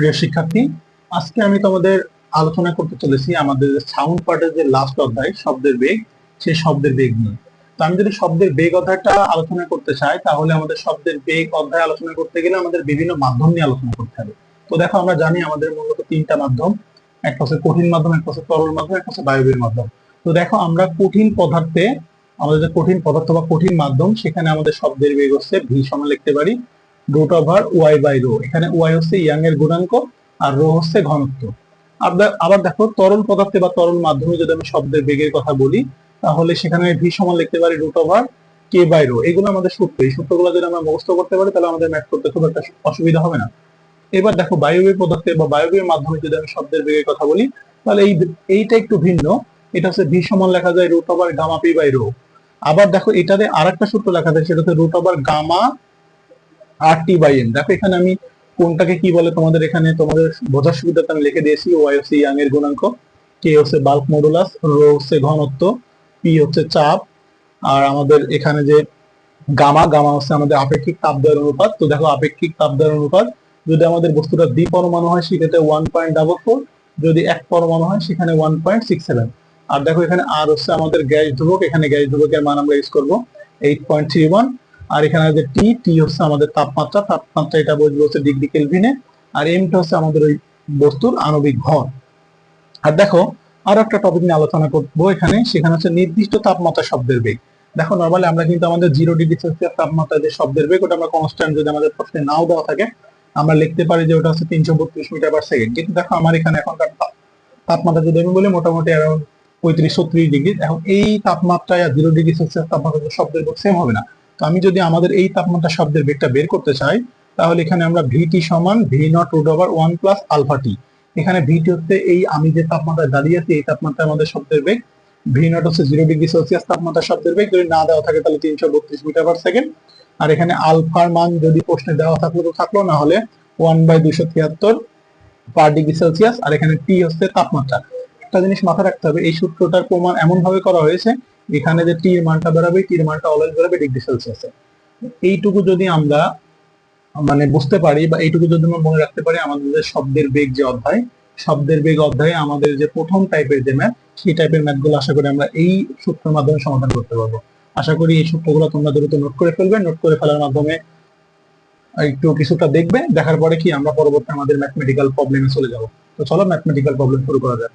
প্রিয় শিক্ষার্থী, আজকে আমি তোমাদের আলোচনা করতে চলেছি আমাদের সাউন্ড পার্টের যে লাস্ট অধ্যায়, শব্দের বেগ, সেই শব্দের বেগ নিয়ে। তো আমি যদি শব্দের বেগ অধ্যায়টা আলোচনা করতে চাই, তাহলে আমাদের শব্দের বেগ অধ্যায় আলোচনা করতে গেলে আমাদের বিভিন্ন মাধ্যম নিয়ে আলোচনা করতে হবে। তো দেখো, আমরা জানি আমাদের মূলত তিনটা মাধ্যম একটা হচ্ছে কঠিন মাধ্যম একটা হচ্ছে তরল মাধ্যম একটা হচ্ছে বায়বীয় মাধ্যম। তো দেখো, আমরা কঠিন পদার্থে, আমাদের যে কঠিন পদার্থ বা কঠিন মাধ্যম, সেখানে আমাদের শব্দের বেগ হচ্ছে ভি সমান লিখতে পারি। Root over Y by rho এখানে ওয়াই হচ্ছে ইয়াং এর গুণাঙ্ক আর রো হচ্ছে ঘনত্ব। আবার দেখো, তরল পদার্থে বা তরল মাধ্যমে যদি আমি শব্দের বেগের কথা বলি, তাহলে সেখানে ভি সমান লিখতে পারি root over K by rho এগুলো আমাদের সূত্র। এই সূত্রগুলো যদি আমরা মুখস্থ করতে পারি, তাহলে আমাদের ম্যাথ করতে খুব একটা অসুবিধা হবে না। এবার দেখো, বায়বীয় পদার্থে বা বায়বীয় মাধ্যমে যদি আমি শব্দের বেগের কথা বলি, তাহলে এই এইটা একটু ভিন্ন। এটা হচ্ছে ভি সমান লেখা যায় root over gamma P by rho আবার দেখো, এটাতে আরেকটা সূত্র লেখা যায়, সেটা হচ্ছে root over gamma R T by M দেখো, এখানে আমি কোনটাকে কি বলে তোমাদের এখানে, তোমাদের বোঝার সুবিধাতে আমি লিখে দিয়েছি ওয়াই হচ্ছে ইয়াং এর গুণাঙ্ক কে হচ্ছে বাল্ক মডুলাস রো হচ্ছে ঘনত্ব পি হচ্ছে চাপ, আর আমাদের এখানে যে গামা গামা হচ্ছে আমাদের আপেক্ষিক তাপ দেওয়ার অনুপাত। তো দেখো, আপেক্ষিক তাপ দেওয়ার অনুপাত, যদি আমাদের বস্তুটা দ্বি পরমাণু হয়, সেক্ষেত্রে ওয়ান পয়েন্ট ডাবল ফোর যদি এক পরমাণু হয়, সেখানে ওয়ান পয়েন্ট সিক্স সেভেন আর দেখো, এখানে আর হচ্ছে আমাদের গ্যাস ধ্রুবক, এখানে গ্যাস ধ্রুবকের মান আমরা ইউজ করব এইট পয়েন্ট থ্রি ওয়ান আর এখানে যে টি টি হচ্ছে আমাদের তাপমাত্রা তাপমাত্রা এটা বসবে হচ্ছে ডিগ্রি কেলভিনে, আর এমটা হচ্ছে আমাদের ওই বস্তুর আণবিক ভর আর দেখো, আরও একটা টপিক নিয়ে আলোচনা করব এখানে, সেখানে হচ্ছে নির্দিষ্ট তাপমাত্রা শব্দের বেগ। দেখো নর্মালি আমরা কিন্তু আমাদের জিরো ডিগ্রি সেলসিয়াস তাপমাত্রা যে শব্দের বেগ, ওটা আমরা কনস্ট্যান্ট যদি আমাদের প্রশ্নে নাও দেওয়া থাকে, আমরা লিখতে পারি যে ওটা হচ্ছে তিনশো বত্রিশ মিটার পার সেকেন্ড কিন্তু দেখো, আমার এখানে এখনকার তাপ- তাপমাত্রা যদি আমি বলি, মোটামুটি অ্যারাউন্ড পঁয়ত্রিশ ছত্রিশ ডিগ্রি এখন এই তাপমাত্রায় আর জিরো ডিগ্রি সেলসিয়াস তাপমাত্রা শব্দের বেগ সেম হবে না। তো আমি যদি আমাদের এই তাপমাত্রা শব্দের বেগটা বের করতে চাই, তাহলে এখানে আমরা ভিটি সমান V nought root over one plus alpha T এখানে ভিটি হচ্ছে এই আমি যে তাপমাত্রা দাঁড়িয়ে আছি, এই তাপমাত্রা আমাদের শব্দের বেগ। ভি নট হচ্ছে জিরো ডিগ্রি সেলসিয়াস তাপমাত্রা শব্দের বেগ। যদি না দেওয়া থাকে, তাহলে তিনশো বত্রিশ মিটার পার সেকেন্ড আর এখানে আলফার মান যদি প্রশ্নে দেওয়া থাকল তো থাকল, না হলে ওয়ান বাই দুইশো তিয়াত্তর পার ডিগ্রি সেলসিয়াস আর এখানে টি হচ্ছে তাপমাত্রা। একটা জিনিস মাথায় রাখতে হবে, এই সূত্রটার প্রমাণ এমন ভাবে করা হয়েছে এখানে যে টির মানটা বেরোবে, টির মানটা অলওয়েজ বেরোবে ডিগ্রি সেলসিয়াসে এইটুকু যদি আমরা মানে বুঝতে পারি বা এইটুকু যদি আমরা মনে রাখতে পারি, আমাদের যে শব্দের বেগ যে অধ্যায়, শব্দের বেগ অধ্যায়ে আমাদের যে প্রথম টাইপের যে ম্যাথ সেই টাইপের ম্যাথগুলো আশা করি আমরা এই সূত্রের মাধ্যমে সমাধান করতে পারব। আশা করি এই সূত্রগুলো তোমরা দ্রুত নোট করে ফেলবে। নোট করে ফেলার মাধ্যমে একটু কিছুটা দেখবে। দেখার পরে কি আমরা পরবর্তী আমাদের ম্যাথমেটিক্যাল প্রবলেমে চলে যাব। তো চলো ম্যাথমেটিক্যাল প্রবলেম শুরু করা যাক।